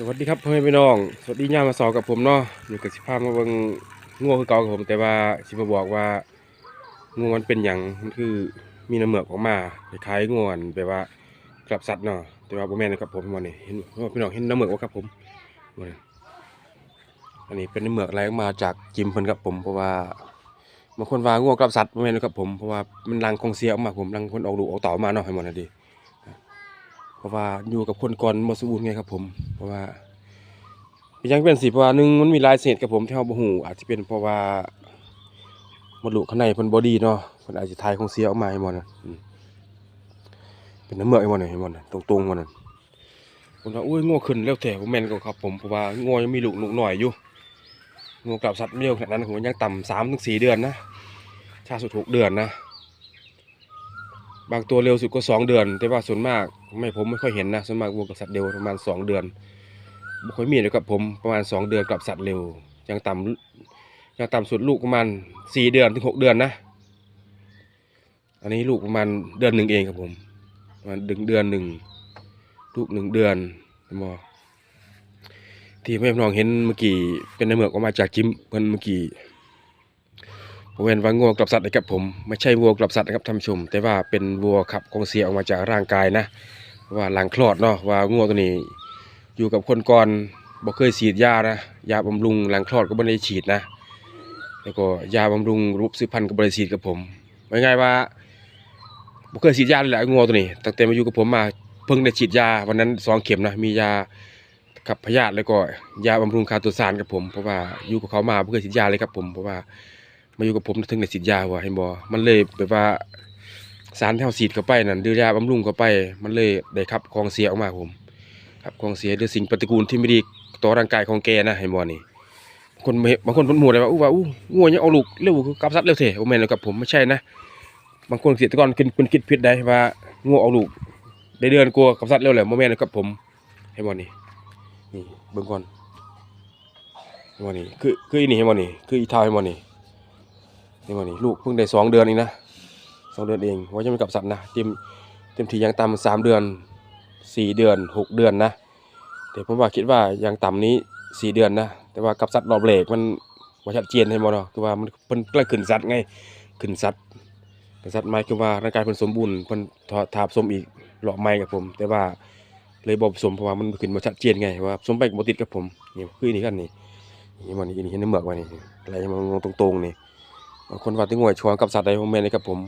สวัสดีครับพ่อแม่พี่น้อง สวัสดีย่ามมาสอกับผมเนาะอยู่กับสิพามาเบิงงัวคือเก่ากับผม แต่ว่าสิมาบอกว่างัวมันเป็นหยังมันคือมีน้ำเหมือกออกมาคล้ายงัวนแบบว่ากลับสัตว์เนาะแต่ว่าบ่อแม่นะครับผมวันนี้เห็นว่าพี่น้องเห็นน้ำเหมือกบ่ครับผมบ่นี่อันนี้เป็นน้ำเหมือกไหลออกมาจากจิมเพิ่นครับผมเพราะว่าบางคนว่างัวกลับสัตว์บ่อแม่นะครับผมเพราะว่ามันรังคงเสียออกมาผมรังคนออกลูออกต่อมาเนาะให้หมดน่ะดิ เพราะว่าอยู่กับคนก่อนบ่สมบูรณ์ไงครับผม เพราะว่าเป็นยังเป็นสิเพราะว่าหนึงมันมีลายเศษกับผมที่เฮาบ่ฮู้อาจจะเป็นเพราะว่ามดลูกข้างในเพิ่นบ่ดีเนาะเพิ่นอาจจะทายของเสียออกมาให้หมดน่ะอืมเป็นน้ำเมือกให้หมดน่ะให้หมดน่ะตรงๆหมดน่ะผมว่าอุ้ยงัวขึ้นแล้วแต่บ่แม่นก็ครับผมเพราะว่างัวยังมีลูกลูกน้อยอยู่งัวกลับสัตว์ไม่เร็วขนาดนั้นผมยังต่ำ3ถึง4เดือนนะชาสุด6เดือนนะ บางตัวเร็วสุดก็สองเดือน แต่ว่าส่วนมากไม่ผมไม่ค่อยเห็นนะส่วนมากวัวกับสัตว์เร็วประมาณสองเดือนบ่ค่อยมีเลยกับผมประมาณสองเดือนกับสัตว์เร็วยังต่ำยังต่ำสุดลูกประมาณสี่เดือนถึงหกเดือนนะอันนี้ลูกประมาณเดือนหนึ่งเองครับผมประมาณดึงเดือนหนึ่งลูกหนึ่งเดือนมอที่แม่พี่น้องเห็นเมื่อกี้เป็นในเมือกออกมาจากจิมเพิ่นเมื่อกี้ ผมเห็นว่าวัวกลับสัตว์นะครับผมไม่ใช่วัวกลับสัตว์นะครับท่านผู้ชม แต่ว่าเป็นวัวขับของเสียออกมาจากร่างกายนะ ว่าหลังคลอดเนาะว่างัวตัวนี้ อยู่กับคนก่อนบ่เคยฉีดยานะยาบำรุงหลังคลอดก็บ่ได้ฉีดนะ แล้วก็ยาบำรุงรูปสืบพันธุ์ก็บ่ได้ฉีดกับผมว่าง่ายว่าบ่เคยฉีดยาเลยแหละงัวตัวนี้ตั้งแต่มาอยู่กับผมมาเพิ่งได้ฉีดยาวันนั้นสองเข็มนะมียาขับพยาธิแล้วก็ยาบำรุงคาตัวสารกับผมเพราะว่าอยู่กับเขามาบ่เคยฉีดยาเลยครับผมเพราะว่า มาอยู่กับผมถึงได้ฉีดยาว่ะเห็นบ่มันเลยแบบว่าสารที่เราฉีดเข้าไปนั่นหรือยาบำรุงเข้าไป มันเลยได้ขับของเสียออกมาครับผมขับของเสียหรือสิ่งปฏิกูลที่ไม่ดีต่อร่างกายของแกนะเห็นบ่นี่บางคนบางคนเพิ่นหมู่เลยว่าอู้ว่าอู้งัวยังเอาลูกเร็วกับสัตว์เร็วเถอะบ่แมนแล้วกับผมไม่ใช่นะบางคนเกษตรกรคิดเพิ่นคิดผิดได้ว่างัวเอาลูกได้เดือนกลัวกับสัตว์เร็วแหละบ่แมนแล้วกับผมเห็นบ่นี่นี่เบิ่งก่อนเห็นบ่นี่คือคืออีนี่เห็นบ่นี่คืออีทาเห็นบ่นี่ นี่วันนี้ลูกเพิ่งได้สองเดือนเองนะสองเดือนเองว่าจะไม่กลับสัตว์นะเต็มเต็มทียังต่ำสามเดือนสี่เดือนหกเดือนนะแต่ผมว่าคิดว่ายังต่ำนี้สี่เดือนนะแต่ว่ากับสัตว์รอบเหลกมันว่าชัดเจนให้หมดเนาะคือว่ามันเพิ่นกล้ขึ้นสัตว์ไงขึ้นสัตว์ขึ้นสัตว์หมายคือว่าร่างกายเพิ่นสมบูรณ์เพิ่นถอถาบสมอีกหล่อไม้กับผม แต่ว่าเลยบ่ผสมเพราะว่ามันขึ้นมาชัดเจนไงว่าสมไปบ่ติดกับผมนี่คือนี่กันนี่นี่มันนี่นี่เห็นในเหมือกว่านี่อะไรมันตรงๆนี่ บางคนว่าที่งวยชวนกับสัตว์ใดของแม่นเลยครับผม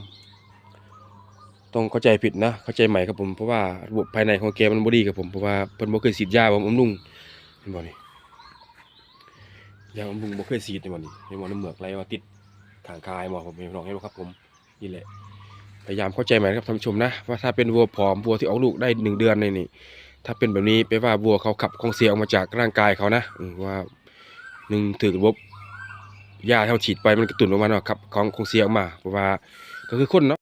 ต้องเข้าใจผิดนะเข้าใจใหม่ครับผมเพราะว่าระบบภายในของแกมันบ่ดีครับผมเพราะว่าเพิ่นบ่เคยฉีดยาบำรุงเห็นบ่นี่ยาบำรุงบ่เคยฉีดในบ่นี่เห็นบ่น้ำเหมือกไหลว่าติดขางกายบ่ผมพี่น้องเห็นบ่ครับผมนี่แหละพยายามเข้าใจใหม่ครับท่านผู้ชมนะว่าถ้าเป็นวัวผอมวัวที่ออกลูกได้หนึ่งเดือนในนี่ถ้าเป็นแบบนี้แปลว่าวัวเขาขับของเสียออกมาจากร่างกายเขานะว่าหนึ่งถือระบบ ยาที่เราฉีดไปมันกระตุ้นออกมาเนาะครับของคงเสียออกมาเพราะว่าก็คือคนเนาะ